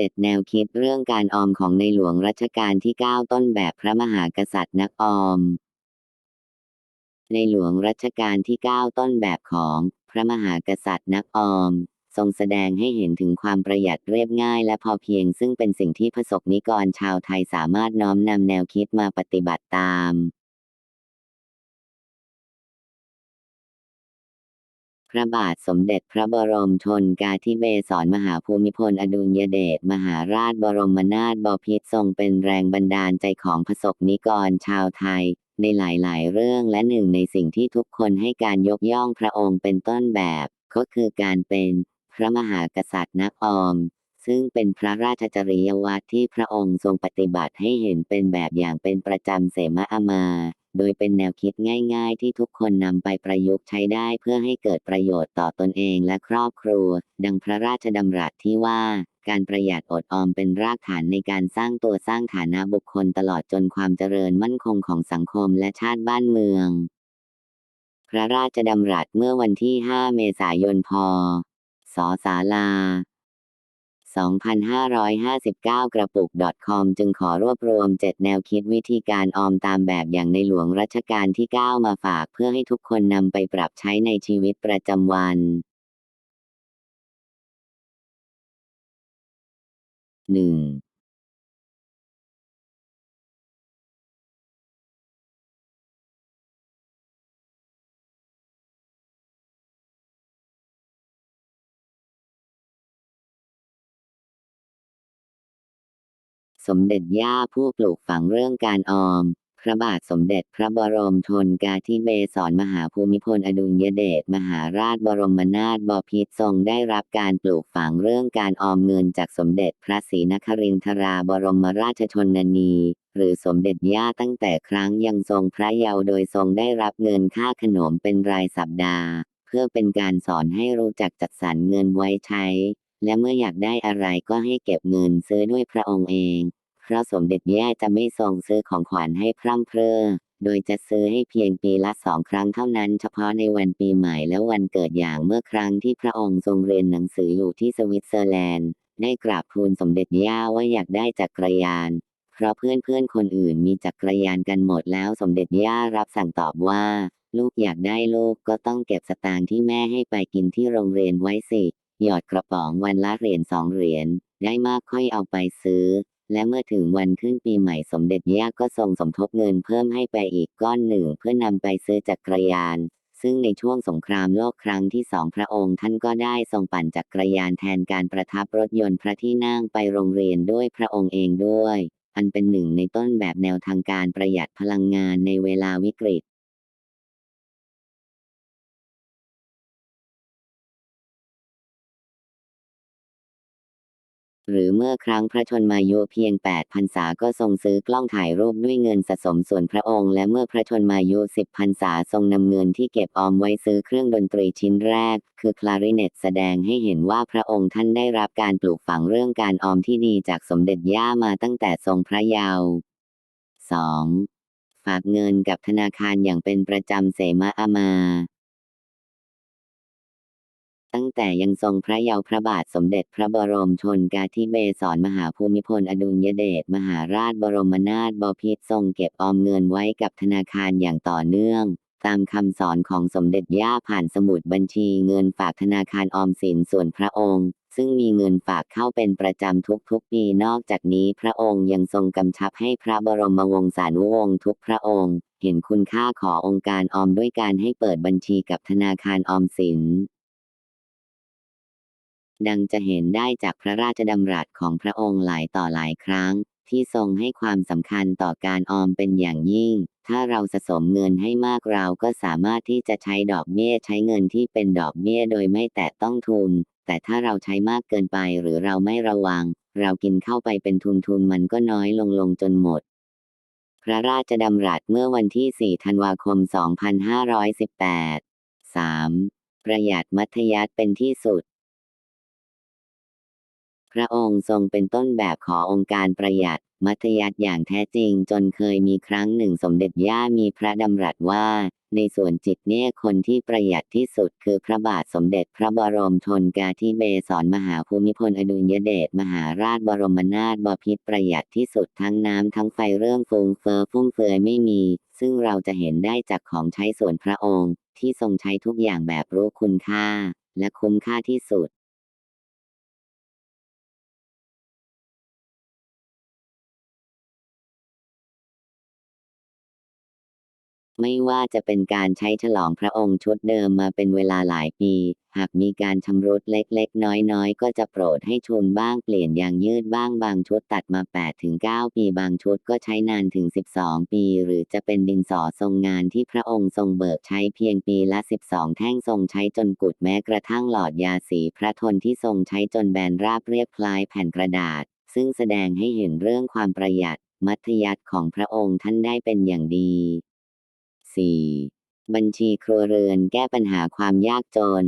7 แนวคิดเรื่องการออมของในหลวงรัชกาลที่ 9 ต้นแบบพระมหากษัตริย์นักออม ในหลวงรัชกาลที่ 9 ต้นแบบของพระมหากษัตริย์นักออม ทรงแสดงให้เห็นถึงความประหยัดเรียบง่ายและพอเพียงซึ่งเป็นสิ่งที่ประสบนิกรชาวไทยสามารถน้อมนำแนวคิดมาปฏิบัติตาม พระบาทสมเด็จพระบรมชนกาธิเบศรมหาภูมิพลอดุลยเดชมหาราชบรมนาถบพิตรทรงเป็นแรงบันดาลใจของประสบนิกรชาวไทย ในหลายๆ เรื่องและหนึ่งในสิ่งที่ทุกคนให้การยกย่องพระองค์เป็นต้นแบบ ก็คือการเป็นพระมหากษัตริย์นักออม ซึ่งเป็นพระราชจริยวัตรที่พระองค์ทรงปฏิบัติให้เห็นเป็นแบบอย่างเป็นประจำเสมาอมา โดยเป็นแนวคิดง่ายๆ ที่ทุกคนนำไปประยุกต์ใช้ได้เพื่อให้เกิดประโยชน์ต่อตนเองและครอบครัว ดังพระราชดำรัสที่ว่าการประหยัดอดออมเป็นรากฐานในการสร้างตัวสร้างฐานะบุคคลตลอดจนความเจริญมั่นคงของสังคมและชาติบ้านเมือง พระราชดำรัสเมื่อวันที่ 5 เมษายน พศ ศาลา 2559 กระปุก .com จึงขอรวบรวม 7 แนวคิดวิธีการออมตามแบบอย่างในหลวงรัชกาลที่ 9 มาฝากเพื่อให้ทุกคนนำไปปรับใช้ในชีวิตประจำวัน 1. สมเด็จย่าผู้ปลูกฝังเรื่องการออม พระบาทสมเด็จพระบรมชนกาธิเบศรมหาภูมิพลอดุลยเดชมหาราชบรมนาถบพิตรทรงได้รับการปลูกฝังเรื่องการออมเงินจากสมเด็จพระศรีนครินทราบรมราชชนนี หรือสมเด็จย่าตั้งแต่ครั้งยังทรงพระเยาว์โดยทรงได้รับเงินค่าขนมเป็นรายสัปดาห์ เพื่อเป็นการสอนให้รู้จักจัดสรรเงินไว้ใช้ และเมื่ออยากได้อะไรก็ให้เก็บเงินซื้อด้วยพระองค์เอง เพราะสมเด็จย่าจะไม่ทรงซื้อของขวัญให้พร่ำเพรื่อ โดยจะซื้อให้เพียงปีละสองครั้งเท่านั้น เฉพาะในวันปีใหม่และวันเกิดอย่างเมื่อครั้งที่พระองค์ทรงเรียนหนังสืออยู่ที่สวิตเซอร์แลนด์ ได้กราบทูลสมเด็จย่าว่าอยากได้จักรยาน เพราะเพื่อนเพื่อนคนอื่นมีจักรยานกันหมดแล้วสมเด็จย่ารับสั่งตอบว่า ลูกอยากได้ลูกก็ต้องเก็บสตางค์ที่แม่ให้ไปกินที่โรงเรียนไว้สิ หยอดกระป๋องวันละเหรียญสองเหรียญได้มากค่อยเอาไปซื้อ และเมื่อถึงวันขึ้นปีใหม่สมเด็จย่าก็ทรงสมทบเงินเพิ่มให้ไปอีกก้อนหนึ่งเพื่อนำไปซื้อจักรยาน ซึ่งในช่วงสงครามโลกครั้งที่สองพระองค์ท่านก็ได้ทรงปั่นจักรยานแทนการประทับรถยนต์พระที่นั่งไปโรงเรียนด้วยพระองค์เองด้วย อันเป็นหนึ่งในต้นแบบแนวทางการประหยัดพลังงานในเวลาวิกฤต หรือเมื่อครั้งพระชนมายุเพียง8พรรษาก็ทรงซื้อกล้องถ่ายรูปด้วยเงินสะสมส่วนพระองค์ และเมื่อพระชนมายุ 10พรรษาทรงนำเงินที่เก็บออมไว้ซื้อเครื่องดนตรีชิ้นแรก คือคลาริเนตแสดงให้เห็นว่าพระองค์ท่านได้รับการปลูกฝังเรื่องการออมที่ดีจากสมเด็จย่ามาตั้งแต่ทรงพระเยาว์ 2. ฝากเงินกับธนาคารอย่างเป็นประจำเสมาอามา ตั้งแต่ยังทรงพระเยาว์พระบาทสมเด็จพระบรมชนกาธิเบศรมหาภูมิพลอดุลยเดชมหาราชบรมนาถบพิตรทรงเก็บออมเงินไว้กับธนาคารอย่างต่อเนื่อง ตามคำสอนของสมเด็จย่าผ่านสมุดบัญชีเงินฝากธนาคารออมสินส่วนพระองค์ ซึ่งมีเงินฝากเข้าเป็นประจำทุกๆปีนอกจากนี้พระองค์ยังทรงกำชับให้พระบรมวงศานุวงศ์ทุกพระองค์ เห็นคุณค่าขอองค์การออมด้วยการให้เปิดบัญชีกับธนาคารออมสิน ดังจะเห็นได้จากพระราชดำรัสของพระองค์หลายต่อหลายครั้ง ที่ทรงให้ความสำคัญต่อการออมเป็นอย่างยิ่ง ถ้าเราสะสมเงินให้มากเราก็สามารถที่จะใช้ดอกเบี้ยใช้เงินที่เป็นดอกเบี้ยโดยไม่แตะต้องทุน แต่ถ้าเราใช้มากเกินไปหรือเราไม่ระวัง เรากินเข้าไปเป็นทุนทุนมันก็น้อยลงลงจนหมดพระราชดำรัสเมื่อวันที่ 4 ธันวาคม 2518 3. ประหยัดมัธยัติเป็นที่สุด พระองค์ทรงเป็นต้นแบบขอองค์การประหยัด มัธยัติอย่างแท้จริงจนเคยมีครั้งหนึ่งสมเด็จย่ามีพระดำรัสว่า ในส่วนจิตเนี่ยคนที่ประหยัดที่สุดคือพระบาทสมเด็จพระบรมชนกาธิเบศรมหาภูมิพลอดุลยเดชมหาราชบรมนาถบพิตรประหยัดที่สุดทั้งน้ำทั้งไฟเรื่องฟูงเฟอฟุ่มเฟือยไม่มี ซึ่งเราจะเห็นได้จากของใช้ส่วนพระองค์ ที่ทรงใช้ทุกอย่างแบบรู้คุณค่า และคุ้มค่าที่สุด ไม่ว่าจะเป็นการใช้ฉลองพระองค์ชุดเดิมมาเป็นเวลาหลายปี หากมีการชำรุดเล็กๆ น้อยๆ ก็จะโปรดให้ชุนบ้างเปลี่ยนยางยืดบ้างบางชุดตัดมา 8-9 ปีบางชุดก็ใช้นานถึง 12 ปี หรือจะเป็นดินสอทรงงานที่พระองค์ทรงเบิกใช้เพียงปีละ 12 แท่งทรงใช้จนกุดแม้กระทั่งหลอดยาสีพระทนที่ทรงใช้จนแบนราบเรียบคล้ายแผ่นกระดาษ ซึ่งแสดงให้เห็นเรื่องความประหยัดมัธยัติของพระองค์ท่านได้เป็นอย่างดี 4. บัญชีครัวเรือนแก้ปัญหาความยากจน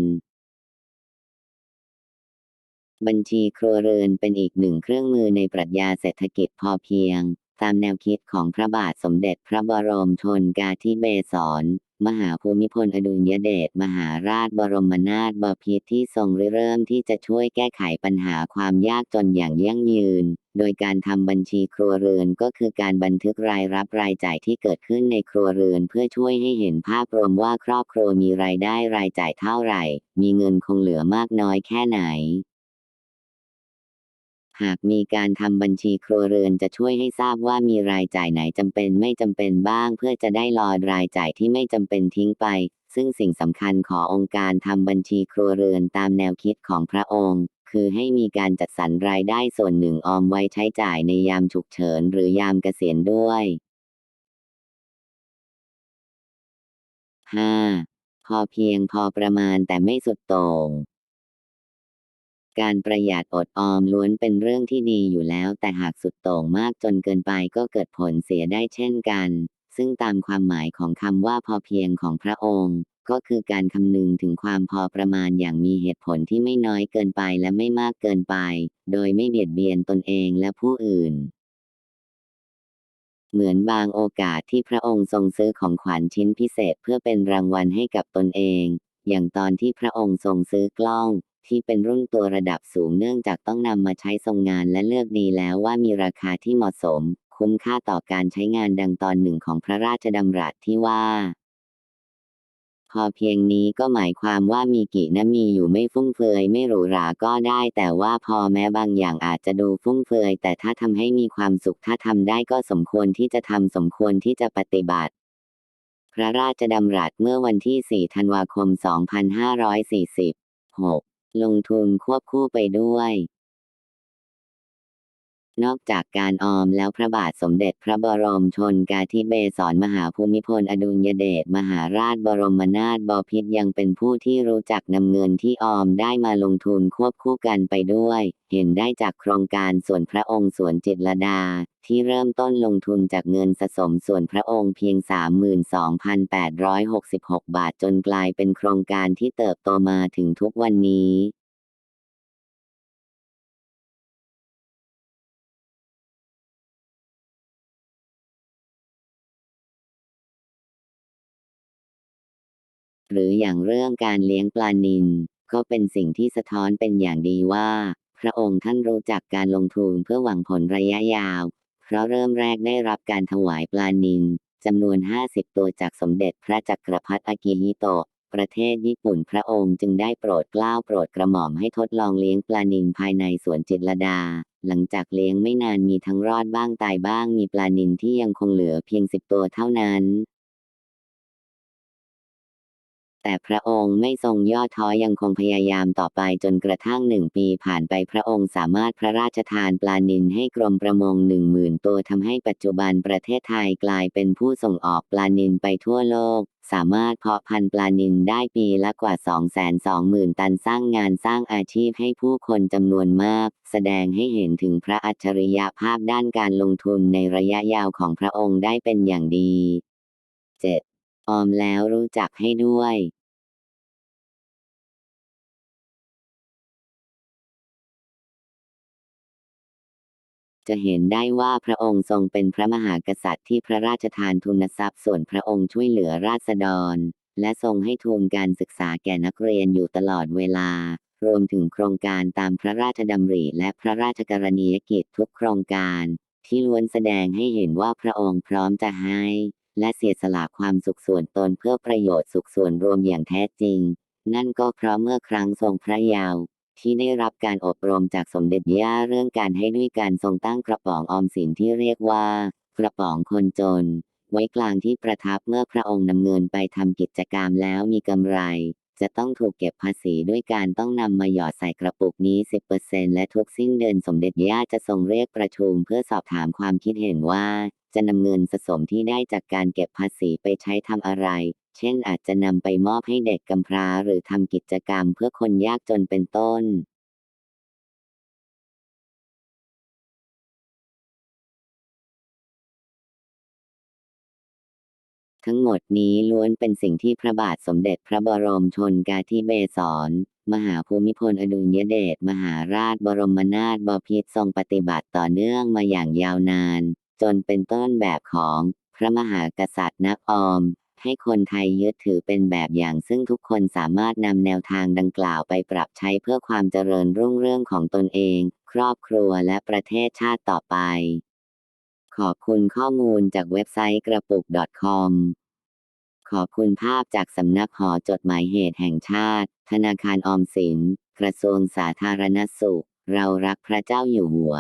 บัญชีครัวเรือนเป็นอีกหนึ่งเครื่องมือในปรัชญาเศรษฐกิจพอเพียง ตามแนวคิดของพระบาทสมเด็จพระบรมชนกาธิเบศร มหาภูมิพลอดุลยเดชมหาราชบรมนาถบพิตรที่ทรงริเริ่มที่จะช่วยแก้ไขปัญหาความยากจนอย่างยั่งยืน โดยการทำบัญชีครัวเรือนก็คือการบันทึกรายรับรายจ่ายที่เกิดขึ้นในครัวเรือนเพื่อช่วยให้เห็นภาพรวมว่าครอบครัวมีรายได้รายจ่ายเท่าไหร่ มีเงินคงเหลือมากน้อยแค่ไหน หากมีการทำบัญชีครัวเรือนจะช่วยให้ทราบว่ามีรายจ่ายไหนจำเป็นไม่จำเป็นบ้าง เพื่อจะได้ลอดรายจ่ายที่ไม่จำเป็นทิ้งไป ซึ่งสิ่งสำคัญขององค์การทำบัญชีครัวเรือนตามแนวคิดของพระองค์ คือให้มีการจัดสรรรายได้ส่วนหนึ่งออมไว้ใช้จ่ายในยามฉุกเฉินหรือยามเกษียณด้วย 5. พอเพียงพอประมาณแต่ไม่สุดโต่ง การประหยัดอดออมล้วนเป็นเรื่องที่ดีอยู่แล้ว แต่หากสุดโต่งมากจนเกินไปก็เกิดผลเสียได้เช่นกัน ซึ่งตามความหมายของคำว่าพอเพียงของพระองค์ ก็คือการคำนึงถึงความพอประมาณอย่างมีเหตุผลที่ไม่น้อยเกินไปและไม่มากเกินไป โดยไม่เบียดเบียนตนเองและผู้อื่น เหมือนบางโอกาสที่พระองค์ทรงซื้อของขวัญชิ้นพิเศษเพื่อเป็นรางวัลให้กับตนเอง อย่างตอนที่พระองค์ทรงซื้อกล้อง ที่เป็นรุ่นตัวระดับสูงเนื่องจากต้องนำมาใช้ทรงงานและเลือกดีแล้วว่ามีราคาที่เหมาะสม คุ้มค่าต่อการใช้งานดังตอนหนึ่งของพระราชดำรัสที่ว่า พอเพียงนี้ก็หมายความว่ามีกี่นะมีอยู่ไม่ฟุ่มเฟือยไม่หรูหราก็ได้ แต่ว่าพอแม้บางอย่างอาจจะดูฟุ่มเฟือยแต่ถ้าทำให้มีความสุขถ้าทำได้ก็สมควรที่จะทำสมควรที่จะปฏิบัติพระราชดำรัสเมื่อวันที่ 4 ธันวาคม 2546 ลงทุนควบคู่ไปด้วย นอกจากการออมแล้วพระบาทสมเด็จพระบรมชนกาธิเบศรมหาภูมิพลอดุลยเดชมหาราชบรมนาถบพิตรยังเป็นผู้ที่รู้จักนำเงินที่ออมได้มาลงทุนควบคู่กันไปด้วย เห็นได้จากโครงการส่วนพระองค์สวนจิตรลดา ที่เริ่มต้นลงทุนจากเงินสะสมส่วนพระองค์เพียง 32,866 บาทจนกลายเป็นโครงการที่เติบโตมาถึงทุกวันนี้หรืออย่างเรื่องการเลี้ยงปลานิลก็เป็นสิ่งที่สะท้อนเป็นอย่างดีว่า พระองค์ท่านรู้จักการลงทุนเพื่อหวังผลระยะยาว ราะเริ่มแรกได้รับการถวายปลานิลจำนวน 50 ตัวจากสมเด็จพระจักรพรรดิอากิฮิโตะ ประเทศญี่ปุ่นพระองค์จึงได้โปรดเกล้าโปรดกระหม่อมให้ทดลองเลี้ยงปลานิลภายในสวนจิตรลดา หลังจากเลี้ยงไม่นานมีทั้งรอดบ้างตายบ้างมีปลานิลที่ยังคงเหลือเพียง 10 ตัวเท่านั้น แต่พระองค์ไม่ทรงย่อท้อยังคงพยายามต่อไปจนกระทั่งหนึ่งปีผ่านไปพระองค์สามารถพระราชทานปลานิลให้กรมประมงหนึ่งหมื่นตัวทำให้ปัจจุบันประเทศไทยกลายเป็นผู้ส่งออกปลานิลไปทั่วโลก สามารถเพาะพันธุ์ปลานิลได้ปีละกว่า 220,000 ตันสร้างงานสร้างอาชีพให้ผู้คนจำนวนมาก แสดงให้เห็นถึงพระอัจฉริยภาพด้านการลงทุนในระยะยาวของพระองค์ได้เป็นอย่างดี 7. ออมแล้วรู้จักให้ด้วยจะเห็นได้ว่าพระองค์ทรงเป็นพระมหากษัตริย์ที่พระราชทานทุนทรัพย์ส่วนพระองค์ช่วยเหลือราษฎร และทรงให้ทุนการศึกษาแก่นักเรียนอยู่ตลอดเวลา รวมถึงโครงการตามพระราชดำริและพระราชกรณียกิจทุกโครงการ ที่ล้วนแสดงให้เห็นว่าพระองค์พร้อมจะให้ และเสียสละความสุขส่วนตนเพื่อประโยชน์สุขส่วนรวมอย่างแท้จริง นั่นก็เพราะเมื่อครั้งทรงพระเยาว์ที่ได้รับการอบรมจากสมเด็จย่าเรื่องการให้ด้วยการทรงตั้งกระป๋องออมสินที่เรียกว่า กระป๋องคนจน ไว้กลางที่ประทับเมื่อพระองค์นำเงินไปทำกิจกรรมแล้วมีกำไร จะต้องถูกเก็บภาษีด้วยการต้องนำมาหยอดใส่กระปุกนี้ 10%และทุกสิ้นเดือนสมเด็จย่าจะทรงเรียกประชุมเพื่อสอบถามความคิดเห็นว่า จะนำเงินสะสมที่ได้จากการเก็บภาษีไปใช้ทำอะไร เช่นอาจจะนำไปมอบให้เด็กกำพร้าหรือทำกิจกรรมเพื่อคนยากจนเป็นต้น ทั้งหมดนี้ล้วนเป็นสิ่งที่พระบาทสมเด็จพระบรมชนกาธิเบศร มหาภูมิพลอดุลยเดชมหาราชบรมนาถบพิตรทรงปฏิบัติต่อเนื่องมาอย่างยาวนาน จนเป็นต้นแบบของพระมหากษัตริย์นักออม ให้คนไทยยึดถือเป็นแบบอย่างซึ่งทุกคนสามารถนำแนวทางดังกล่าวไปปรับใช้เพื่อความเจริญรุ่งเรื่องของตนเอง ครอบครัวและประเทศชาติต่อไป ขอบคุณข้อมูลจากเว็บไซต์กระปุก .com ขอบคุณภาพจากสำนักหอจดหมายเหตุแห่งชาติ ธนาคารออมสิน กระทรวงสาธารณสุข เรารักพระเจ้าอยู่หัว